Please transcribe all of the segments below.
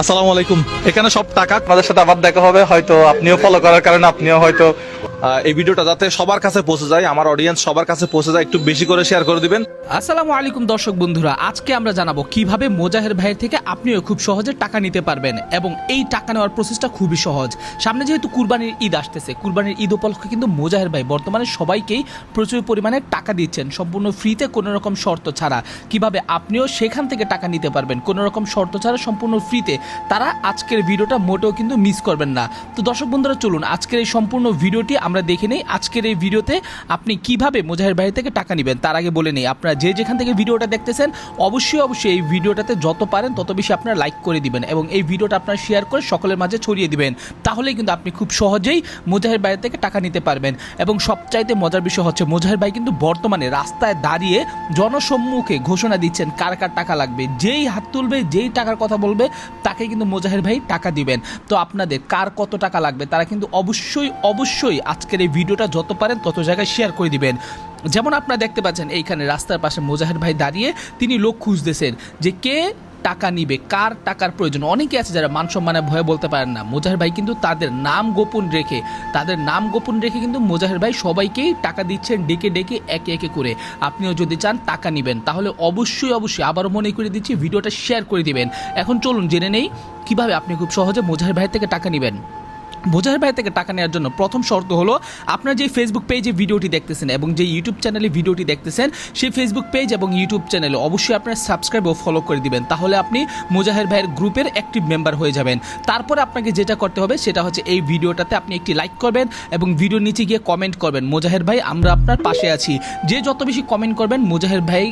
আসসালামু আলাইকুম। এখানে সব টাকা। আপনাদের সাথে আবার দেখা হবে। হয়তো আপনিও ফলো করার কারণে আপনিও হয়তো এই ভিডিওটা যাতে সবার কাছে পৌঁছে যায়, আমার অডিয়েন্স সবার কাছে পৌঁছে যায়, একটু বেশি করে শেয়ার করে দিবেন। আসসালামু আলাইকুম দর্শক বন্ধুরা, আজকে আমরা জানাব কীভাবে মোজাহের ভাইয়ের থেকে আপনিও খুব সহজে টাকা নিতে পারবেন এবং এই টাকা নেওয়ার প্রসেসটা খুবই সহজ। সামনে যেহেতু কুরবানির ঈদ আসতেছে, কুরবানির ঈদ উপলক্ষে কিন্তু মোজাহের ভাই বর্তমানে সবাইকেই প্রচুর পরিমাণে টাকা দিচ্ছেন। সম্পূর্ণ ফ্রিতে কোনো রকম শর্ত ছাড়া। কীভাবে আপনিও সেখান থেকে টাকা নিতে পারবেন, কোনো রকম শর্ত ছাড়া সম্পূর্ণ ফ্রিতে তারা আজকের ভিডিওটা মোটেও কিন্তু মিস করবেন না। তো দর্শক বন্ধুরা, চলুন আজকের এই সম্পূর্ণ ভিডিওটি আমরা দেখে নেই। আজকের এই ভিডিওতে আপনি কীভাবে মোজাহের ভাই থেকে টাকা নেবেন, তার আগে বলে নেই। আপনারা যে যেখান থেকে ভিডিওটা দেখতেছেন, অবশ্যই অবশ্যই এই ভিডিওটাতে যত পারেন, তত বেশি আপনারা লাইক করে দিবেন এবং এই ভিডিওটা আপনারা শেয়ার করে সকলের মাঝে ছড়িয়ে দিবেন। তাহলেই কিন্তু আপনি খুব সহজেই মোজাহের ভাই থেকে টাকা নিতে পারবেন। এবং সবচাইতে মজার বিষয় হচ্ছে, মোজাহের ভাই কিন্তু বর্তমানে রাস্তায় দাঁড়িয়ে জনসম্মুখে ঘোষণা দিচ্ছেন কার কার টাকা লাগবে, যেই হাত তুলবে, যেই টাকার কথা বলবে তাকে কিন্তু মোজাহের ভাই টাকা দিবেন। তো আপনাদের কার কত টাকা লাগবে, তারা কিন্তু অবশ্যই অবশ্যই আজকের এই ভিডিওটা যত পারেন তত জায়গায় শেয়ার করে দিবেন। যেমন আপনারা দেখতে পাচ্ছেন, এইখানে রাস্তার পাশে মোজাহের ভাই দাঁড়িয়ে তিনি লোক খুঁজতেছেন যে কে টাকা নিবে, কার টাকার প্রয়োজন। অনেকে আছে যারা মান সম্মানে ভয়ে বলতে পারেন না। মোজাহের ভাই কিন্তু তাদের নাম গোপন রেখে, তাদের নাম গোপন রেখে কিন্তু মোজাহের ভাই সবাইকেই টাকা দিচ্ছেন ডেকে ডেকে, একে একে করে। আপনিও যদি চান টাকা নেবেন, তাহলে অবশ্যই অবশ্যই আবারও মনে করে দিচ্ছি, ভিডিওটা শেয়ার করে দিবেন। এখন চলুন, জেনে নেই কীভাবে আপনি খুব সহজে মোজাহের ভাই থেকে টাকা নেবেন। বোঝার ভাই থেকে টাকা নেওয়ার জন্য প্রথম শর্ত হলো আপনার যে ফেসবুক পেজে ভিডিওটি দেখতেছেন এবং যে ইউটিউব চ্যানেলে ভিডিওটি দেখতেছেন, সেই ফেসবুক পেজ এবং ইউটিউব চ্যানেলে অবশ্যই আপনার সাবস্ক্রাইব ও ফলো করে দিবেন। তাহলে আপনি মোজাহের ভাইয়ের গ্রুপের অ্যাক্টিভ মেম্বার হয়ে যাবেন। তারপরে আপনাকে যেটা করতে হবে সেটা হচ্ছে এই ভিডিওটাতে আপনি একটি লাইক করবেন এবং ভিডিওর নিচে গিয়ে কমেন্ট করবেন। মোজাহের ভাই, আমরা আপনার পাশে আছি। যে যত বেশি কমেন্ট করবেন, মোজাহের ভাই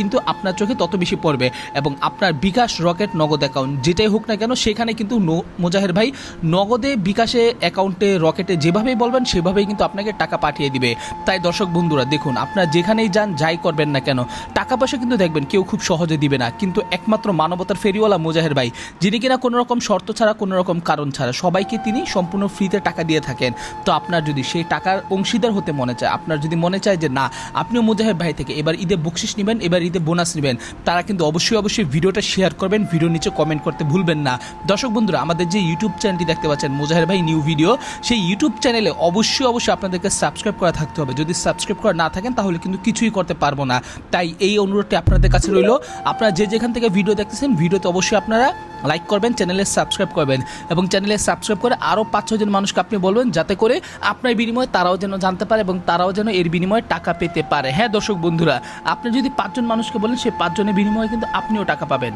কিন্তু আপনার চোখে তত বেশি পড়বে এবং আপনার বিকাশ রকেট নগদ অ্যাকাউন্ট যেটাই হোক না কেন, সেখানে কিন্তু মোজাহের ভাই নগদে বিকাশে অ্যাকাউন্টে রকেটে যেভাবেই বলবেন, সেভাবেই কিন্তু আপনাকে টাকা পাঠিয়ে দিবে। তাই দর্শক বন্ধুরা, দেখুন, আপনারা যেখানেই যান, যাই করবেন না কেন, টাকা পয়সা কিন্তু দেখবেন কেউ খুব সহজে দিবে না। কিন্তু একমাত্র মানবতার ফেরিওয়ালা মোজাহের ভাই, যিনি কিনা কোনো রকম শর্ত ছাড়া কোনো রকম কারণ ছাড়া, সবাইকে তিনি সম্পূর্ণ ফ্রিতে টাকা দিয়ে থাকেন। তো আপনার যদি সেই টাকার অংশীদার হতে মনে চায়, আপনার যদি মনে চায় যে, না, আপনিও মোজাহের ভাই থেকে এবার ঈদে বকশিস নেবেন, এবার ঈদে বোনাস নেবেন। তারা কিন্তু অবশ্যই অবশ্যই ভিডিওটা শেয়ার করবেন, ভিডিওর নিচে কমেন্ট করতে ভুলবেন না। দর্শক বন্ধুরা, আমাদের যে ইউটিউব চ্যানেলটি দেখতে পাচ্ছেন, মুজাহের ভাই নিউ ভিডিও সেই ইউটিউব চ্যানেলে অবশ্যই অবশ্যই আপনাদেরকে সাবস্ক্রাইব করা থাকতে হবে। যদি সাবস্ক্রাইব করা না থাকেন, তাহলে কিন্তু কিছুই করতে পারব না। তাই এই অনুরোধটি আপনাদের কাছে রইল। আপনারা যে যেখান থেকে ভিডিও দেখতেছেন ভিডিওতে অবশ্যই আপনারা লাইক করবেন চ্যানেলে সাবস্ক্রাইব করবেন এবং চ্যানেলে সাবস্ক্রাইব করে আরও পাঁচ ছজন মানুষকে আপনি বলবেন যাতে করে আপনার বিনিময়ে তারাও যেন জানতে পারে এবং তারাও যেন এর বিনিময়ে টাকা পেতে পারে। হ্যাঁ দর্শক বন্ধুরা, আপনি যদি পাঁচজন মানুষকে বলেন সেই পাঁচজনের বিনিময়ে কিন্তু আপনিও টাকা পাবেন।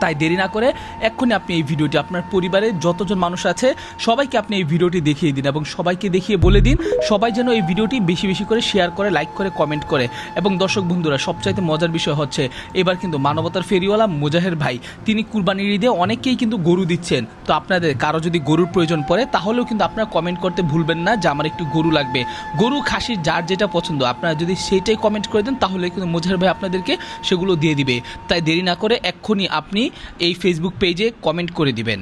তাই দেরি না করে এক্ষুনি আপনি এই ভিডিওটি আপনার পরিবারের যতজন মানুষ আছে, সবাইকে আপনি এই ভিডিওটি দেখিয়ে দিন এবং সবাইকে দেখিয়ে বলে দিন, সবাই যেন এই ভিডিওটি বেশি বেশি করে শেয়ার করে লাইক করে কমেন্ট করে। এবং দর্শক বন্ধুরা, সবচাইতে মজার বিষয় হচ্ছে, এবার কিন্তু মানবতার ফেরিওয়ালা মুজাহের ভাই, তিনি কুরবানির ঈদে অনেকেই কিন্তু গরু দিচ্ছেন। তো আপনাদের কারও যদি গরুর প্রয়োজন পড়ে, তাহলেও কিন্তু আপনারা কমেন্ট করতে ভুলবেন না, যে আমার একটু গরু লাগবে। গরু খাসির যার যেটা পছন্দ, আপনারা যদি সেইটাই কমেন্ট করে দেন, তাহলে কিন্তু মুজাহের ভাই আপনাদেরকে সেগুলো দিয়ে দিবে। তাই দেরি না করে এক্ষুনি আপনি এই ফেসবুক পেজে কমেন্ট করে দিবেন।